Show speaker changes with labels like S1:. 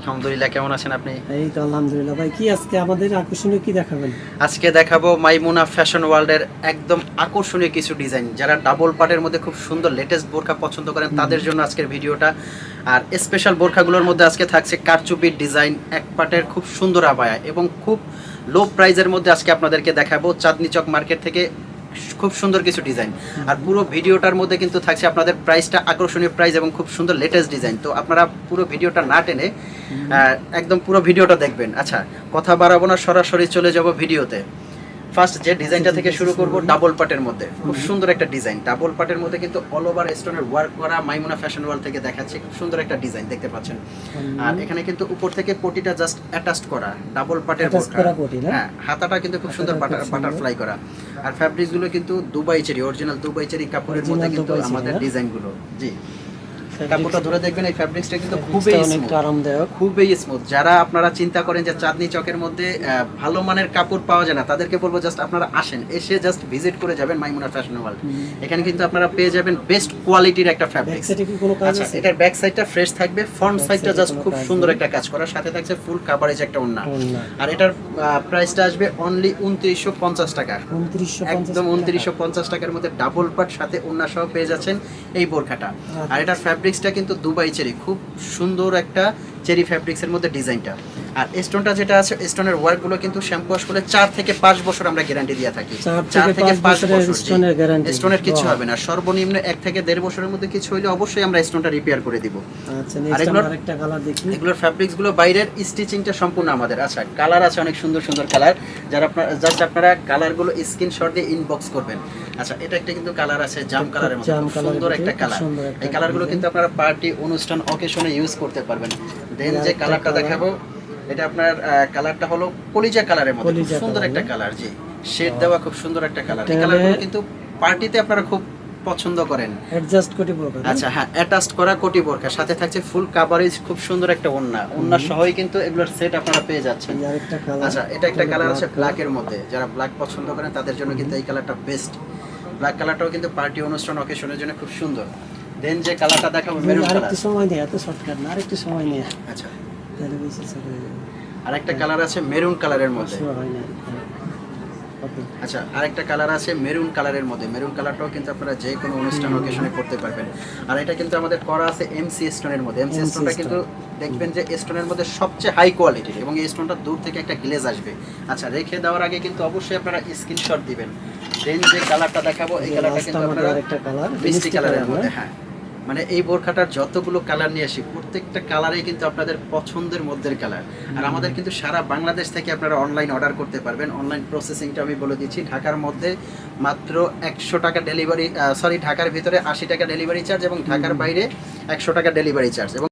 S1: আলহামদুলিল্লাহ কেমন আছেন আপনি?
S2: এই তো আলহামদুলিল্লাহ। ভাই কি আজকে? আমাদের আকর্ষণীয় কি দেখাবেন?
S1: আজকে দেখাবো মাইমুনা ফ্যাশন ওয়ার্ল্ডের একদম আকর্ষণীয় কিছু ডিজাইন যারা ডাবল পাটের মধ্যে খুব সুন্দর লেটেস্ট বোরখা পছন্দ করেন তাদের জন্য আজকের ভিডিওটা। আর স্পেশাল বোরখাগুলোর মধ্যে আজকে থাকছে কারচুপির ডিজাইন এক পাটের খুব সুন্দর আবায়া এবং খুব লো প্রাইজের মধ্যে আজকে আপনাদেরকে দেখাবো চাঁদনি চক মার্কেট থেকে। খুব সুন্দর কিছু ডিজাইন আর পুরো ভিডিওটার মধ্যে কিন্তু থাকছে আপনাদের প্রাইসটা আকর্ষণীয় প্রাইস এবং খুব সুন্দর লেটেস্ট ডিজাইন তো আপনারা পুরো ভিডিওটা না টেনে একদম পুরো ভিডিওটা দেখবেন। আচ্ছা কথা বাড়াবো না, সরাসরি চলে যাব ভিডিওতে। ফার্স্ট যে ডিজাইনটা থেকে শুরু করব ডাবল পাটের মধ্যে। খুব সুন্দর একটা ডিজাইন। ডাবল পাটের মধ্যে কিন্তু অল ওভার স্টোনের ওয়ার্ক করা মাইমুনা ফ্যাশন ওয়ার্ল্ড থেকে দেখাচ্ছে। খুব সুন্দর একটা ডিজাইন দেখতে পাচ্ছেন। আর এখানে কিন্তু উপর থেকে পটিটা জাস্ট অ্যাটাচড করা ডাবল
S2: না?
S1: হ্যাঁ হাতাটা কিন্তু খুব সুন্দর। বাটারফ্লাই করা। আর ফ্যাব্রিক্সগুলো কিন্তু Dubai cherry original Dubai cherry কাপড়ের মধ্যে কিন্তু আমাদের
S2: হ্যাঁ?
S1: ডিজাইনগুলো। জি। কাপড়টা ধরে দেখবেন এই ফ্যাব্রিক্সটা কিন্তু খুবই
S2: আরামদায়ক।
S1: খুবই স্মুথ যারা আপনারা চিন্তা করেন যে চাঁদনি চকের মধ্যে ভালো মানের কাপড় পাওয়া যায় না তাদেরকে বলব জাস্ট আপনারা আসেন এসে জাস্ট ভিজিট করে যাবেন মাইমুনা ফ্যাশন ওয়ার্ল্ড এখানে কিন্তু আপনারা পেয়ে যাবেন বেস্ট কোয়ালিটির একটা
S2: ব্যাক
S1: ফ্যাব্রিক
S2: কি কোনো কাজ
S1: আচ্ছা এটার ব্যাক সাইডটা ফ্রেশ থাকবে ফ্রন্ট সাইডটা জাস্ট খুব সুন্দর একটা কাজ করা। সাথে থাকছে ফুল কাভারেজ একটা ওন্না। আর এটার প্রাইসটা আসবে অনলি উনত্রিশশো পঞ্চাশ টাকা। একদম উনত্রিশশো পঞ্চাশ টাকার মধ্যে ডাবল পাট সাথে ওন্না সহ পেয়ে যাচ্ছেন এই বোরখাটা। আর এটার ফ্যাব্রিক্সটা কিন্তু দুবাই চেরি। খুব সুন্দর একটা চেরি ফ্যাব্রিক্সের মধ্যে ডিজাইনটা আর স্টোনটা যেটা আছে স্টোনের ওয়ার্কগুলো কিন্তু শ্যাম্পু ওয়াশ করলে চার থেকে পাঁচ বছর আমরা গ্যারান্টি দিয়ে থাকি।
S2: চার থেকে পাঁচ বছরের স্টোনের guarantee।
S1: স্টোনের কিছু হবে না। সর্বনিম্ন এক থেকে দেড় বছরের মধ্যে কিছু হলে অবশ্যই আমরা স্টোনটা রিপেয়ার করে দিব।
S2: আচ্ছা
S1: আর এগুলোর- এগুলোর ফ্যাব্রিক্সগুলো বাইরের স্টিচিংটা সম্পূর্ণ আমাদের। আচ্ছা কালার আছে অনেক সুন্দর সুন্দর কালার যারা আপনার জাস্ট আপনারা কালারগুলো স্ক্রিনশট দিয়ে ইনবক্স করবেন। আচ্ছা এটা একটা কিন্তু কালার আছে জাম কালারের মধ্যে খুব সুন্দর একটা কালার এই
S2: কালারগুলো
S1: কিন্তু আপনারা পার্টি অনুষ্ঠান অকেশনে ইউজ করতে পারবেন। দেন যে কালারটা দেখাবো এটা আপনার কালারটা হলো কলিজা কালারের মধ্যে। খুব সুন্দর একটা কালার জি। শেড দেওয়া খুব সুন্দর একটা কালার এই কালারগুলো কিন্তু পার্টিতে আপনারা খুব পছন্দ করেন।
S2: অ্যাডজাস্ট করে বলব
S1: আচ্ছা হ্যাঁ অ্যাটাচড করা কোটি বোরকা সাথে থাকছে ফুল কাভারেজ খুব সুন্দর একটা ওন্না ওন্না সহই কিন্তু এগুলোর সেট আপনারা পেয়ে যাচ্ছেন। আচ্ছা এটা একটা কালার আছে ব্ল্যাক এর মধ্যে। যারা ব্ল্যাক পছন্দ করেন তাদের জন্য কিন্তু এই কালারটা বেস্ট ব্ল্যাক কালারটাও কিন্তু পার্টি অনুষ্ঠান অকেশনের জন্য খুব সুন্দর। দেন যে কালারটা দেখাবো মেরুন কালার
S2: আরেকটু সময় নেই এত শর্টকাট না আরেকটু সময় নেই
S1: আচ্ছা।
S2: তাহলে হয়ে যাবে
S1: আর একটা কালার আছে মেরুন কালারের মধ্যে।
S2: না
S1: আচ্ছা আরেকটা কালার আছে মেরুন কালারের মধ্যে। মেরুন কালারটাও কিন্তু আপনারা যে কোনো অনুষ্ঠান অকেশনে করতে পারবেন। আর এটা কিন্তু আমাদের করা আছে এমসি স্টোনের মধ্যে। এমসি স্টোনটা কিন্তু দেখবেন যে স্টোনের মধ্যে সবচেয়ে হাই কোয়ালিটির এবং এই স্টোনটা দূর থেকে একটা গ্লেজ আসবে। আচ্ছা রেখে দেওয়ার আগে কিন্তু অবশ্যই আপনারা স্ক্রিনশট দিবেন। দেন যে কালারটা দেখাবো এই কালারটা কিন্তু আপনারা
S2: আরেকটা কালার
S1: মিষ্টি কালারের মধ্যে হ্যাঁ। মানে এই বোরখাটার যতগুলো কালার নিয়ে আসি প্রত্যেকটা কালারই কিন্তু আপনাদের পছন্দের মধ্যে কালার আর আমাদের কিন্তু সারা বাংলাদেশ থেকে আপনারা অনলাইন অর্ডার করতে পারবেন। অনলাইন প্রসেসিংটা আমি বলে দিচ্ছি ঢাকার মধ্যে মাত্র একশো টাকা ডেলিভারি সরি ঢাকার ভিতরে আশি টাকা ডেলিভারি চার্জ এবং ঢাকার বাইরে একশো টাকা ডেলিভারি চার্জ এবং